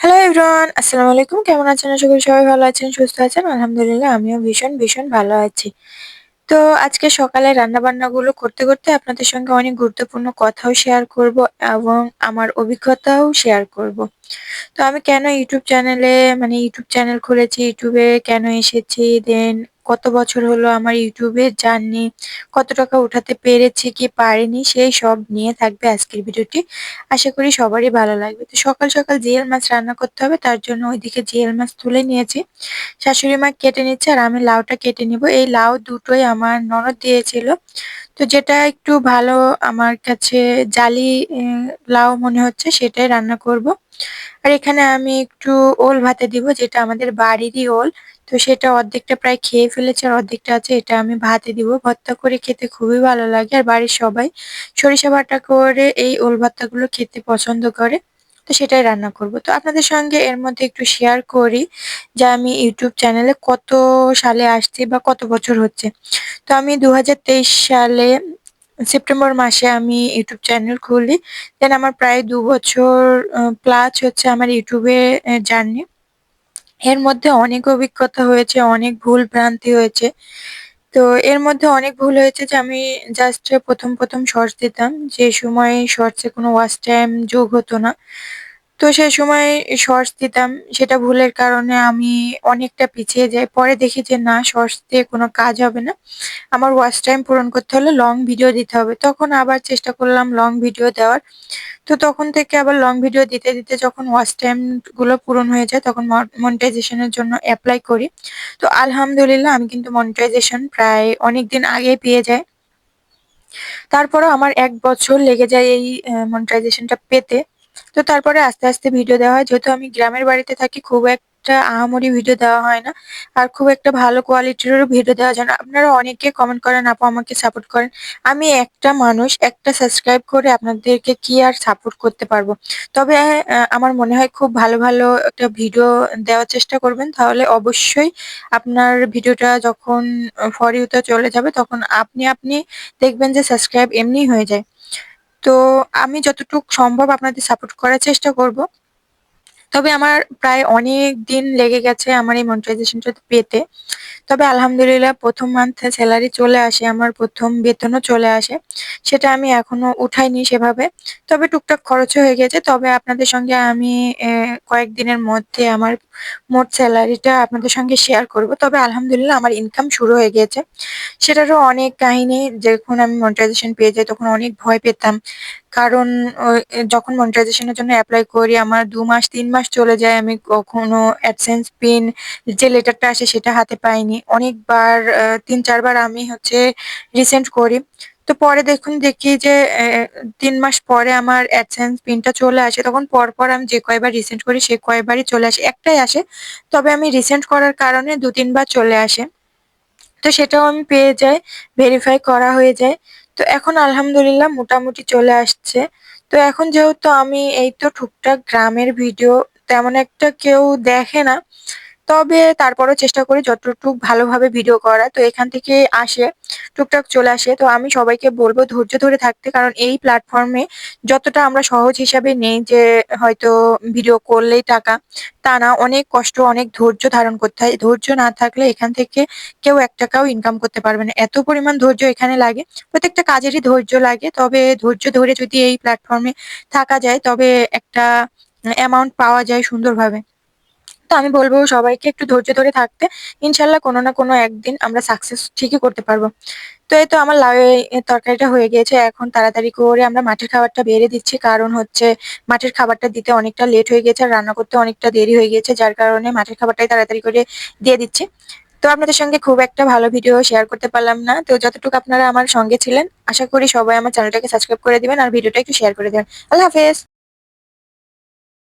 Hello everyone আসসালামু আলাইকুম কেমন আছেন? আশা করি সবাই ভালো আছেন, সুস্থ আছেন। আলহামদুলিল্লাহ, আমিও ভীষণ ভীষণ ভালো আছি। তো আজকে সকালে রান্নাবান্নাগুলো করতে করতে আপনাদের সঙ্গে অনেক গুরুত্বপূর্ণ কথাও শেয়ার করব এবং আমার অভিজ্ঞতাও শেয়ার করব। তো আমি কেন ইউটিউব চ্যানেলে মানে ইউটিউব চ্যানেল খুলেছি ইউটিউবে কেন এসেছি? দেন কত বছর হলো আমার ইউটিউবে জার্নি কত টাকা উঠাতে পেরেছি, কি পারিনি, সেই সব নিয়ে থাকবে আজকের ভিডিওটি। আশা করি সবারই ভালো লাগবে। তো সকাল সকাল জিএল মাছ রান্না করতে হবে, তার জন্য ওইদিকে জিএল মাছ তুলে নিয়েছি। শাশুড়ি মা কেটে নিচ্ছে আর আমি লাউটা কেটে নিব। এই লাউ দুটোই আমার ননদ দিয়েছিল। তো যেটা একটু ভালো আমার কাছে জালি লাউ মনে হচ্ছে সেটাই রান্না করব। আর এখানে আমি একটু ওল ভাতে দিব, যেটা আমাদের বাড়িরই ওল। তো সেটা অর্ধেকটা প্রায় খেয়ে ফেলেছে আর অর্ধেকটা আছে, এটা আমি ভাতে দিব। ভর্তা করে খেতে খুবই ভালো লাগে আর বাড়ির সবাই সরিষা বাটা করে এই ওল ভর্তাগুলো খেতে পছন্দ করে, তো সেটাই রান্না করব। তো আপনাদের সঙ্গে এর মধ্যে একটু শেয়ার করি যে আমি ইউটিউব চ্যানেলে কত সালে আসছি বা কত বছর হচ্ছে। তো আমি দু হাজার তেইশ সালে সেপ্টেম্বর মাসে আমি ইউটিউব চ্যানেল খুলি দেন আমার প্রায় দু বছর প্লাস হচ্ছে আমার ইউটিউবে জার্নি এর মধ্যে অনেক অভিজ্ঞতা হয়েছে, অনেক ভুল ভ্রান্তি হয়েছে। তো এর মধ্যে অনেক ভুল হয়েছে যে আমি জাস্ট প্রথম প্রথম শর্টস দিতাম। যে সময় শর্টসে কোনো ওয়াচ টাইম যোগ হতো না। তো সেই সময় শর্টস দিতাম। সেটা ভুলের কারণে আমি অনেকটা পিছিয়ে যাই। পরে দেখি যে না শর্টস দিয়ে কোনো কাজ হবে না। আমার ওয়াচ টাইম পূরণ করতে হলে লং ভিডিও দিতে হবে। তখন আবার চেষ্টা করলাম লং ভিডিও দেওয়ার। তো তখন থেকে আবার লং ভিডিও দিতে দিতে যখন ওয়াচ টাইমগুলো পূরণ হয়ে যায়, তখন মনিটাইজেশনের জন্য অ্যাপ্লাই করি। তো আলহামদুলিল্লাহ, আমি কিন্তু মনিটাইজেশন প্রায় অনেক দিন আগেই পেয়ে যাই। তারপরও আমার এক বছর লেগে যায় এই মনিটাইজেশনটা পেতে। তো তারপরে আস্তে আস্তে ভিডিও দেওয়া হয়। যেহেতু আমি গ্রামের বাড়িতে থাকি, খুব একটা আহামরি ভিডিও দেওয়া হয় না। আর খুব একটা ভালো কোয়ালিটিরও ভিডিও দেওয়া যায় না। আপনারা অনেকে কমেন্ট করেন, আপু, আমাকে সাপোর্ট করেন। আমি একটা মানুষ, একটা সাবস্ক্রাইব করে আপনাদেরকে কি আর সাপোর্ট করতে পারব? তবে আমার মনে হয় খুব ভালো ভালো একটা ভিডিও দেওয়ার চেষ্টা করবেন। তাহলে অবশ্যই আপনার ভিডিওটা যখন ফর ইউতে চলে যাবে, তখন আপনি আপনি দেখবেন যে সাবস্ক্রাইব এমনি হয়ে যায়। তো আমি যতটুকু সম্ভব আপনাদের সাপোর্ট করার চেষ্টা করব। তবে আমার প্রায় অনেক দিন লেগে গেছে আমার এই মনিটাইজেশনটা পেতে। তবে আলহামদুলিল্লাহ প্রথম মান্থে স্যালারি চলে আসে, আমার প্রথম বেতনও চলে আসে। সেটা আমি এখনও উঠাইনি সেভাবে। তবে টুকটাক খরচও হয়ে গেছে। তবে আপনাদের সঙ্গে আমি কয়েকদিনের মধ্যে আমার মোট স্যালারিটা আপনাদের সঙ্গে শেয়ার করব। তবে আলহামদুলিল্লাহ আমার ইনকাম শুরু হয়ে গিয়েছে সেটারও অনেক কাহিনী। যখন আমি মনিটাইজেশন পেয়ে যাই, তখন অনেক ভয় পেতাম। কারণ যখন মনিটাইজেশনের জন্য অ্যাপ্লাই করি, আমার দু মাস, তিন মাস চলে যায়, আমি কখনো অ্যাডসেন্স পিন যে লেটারটা আসে সেটা হাতে পাইনি। অনেকবার তিন, চারবার আমি হচ্ছে রিসেন্ট করি। তো পরে দেখুন, দেখি যে তিন মাস পরে আমার অ্যাডসেন্স পিনটা চলে আসে, তখন পরপর আমি যে কয়বার রিসেন্ট করি, সে কয়বারই চলে আসে, একটাই আসে। তবে আমি রিসেন্ট করার কারণে দু, তিনবার চলে আসে। তো সেটাও আমি পেয়ে যাই ভেরিফাই করা হয়ে যায়। তো এখন আলহামদুলিল্লাহ মোটামুটি চলে আসছে। তো এখন যেহেতু আমি এই তো টুকটাক গ্রামের ভিডিও, তেমন একটা কেউ দেখে না। তবে তারপরও চেষ্টা করি যতটুকু ভালোভাবে ভিডিও করা। তো এখান থেকে আসে, টুকটাক চলে আসে। তো আমি সবাইকে বলব ধৈর্য ধরে থাকতে, কারণ এই প্ল্যাটফর্মে যতটা আমরা সহজ হিসাবে নেই যে হয়তো ভিডিও করলেই টাকা, তা না। অনেক কষ্ট, অনেক ধৈর্য ধারণ করতে হয়। ধৈর্য না থাকলে এখান থেকে কেউ এক টাকাও ইনকাম করতে পারবে না। এত পরিমাণ ধৈর্য এখানে লাগে, প্রত্যেকটা কাজেরই ধৈর্য লাগে। তবে ধৈর্য ধরে যদি এই প্ল্যাটফর্মে থাকা যায়, তবে একটা অ্যামাউন্ট পাওয়া যায় সুন্দরভাবে। তো আমি বলব সবাইকে একটু ধৈর্য ধরে থাকতে। ইনশাল্লাহ কোনো না কোনো একদিন আমরা সাকসেস ঠিকই করতে পারব। তো এই তো আমার লাউ তরকারিটা হয়ে গিয়েছে। এখন তাড়াতাড়ি করে আমরা মাঠের খাবারটা বেড়ে দিচ্ছি। কারণ হচ্ছে মাঠের খাবারটা দিতে অনেকটা লেট হয়ে গেছে আর রান্না করতে অনেকটা দেরি হয়ে গেছে যার কারণে মাঠের খাবারটাই তাড়াতাড়ি করে দিয়ে দিচ্ছি। তো আপনাদের সঙ্গে খুব একটা ভালো ভিডিও শেয়ার করতে পারলাম না। তো যতটুকু আপনারা আমার সঙ্গে ছিলেন, আশা করি সবাই আমার চ্যানেলটাকে সাবস্ক্রাইব করে দিবেন আর ভিডিওটা একটু শেয়ার করে দেবেন। আল্লাহ হাফেজ!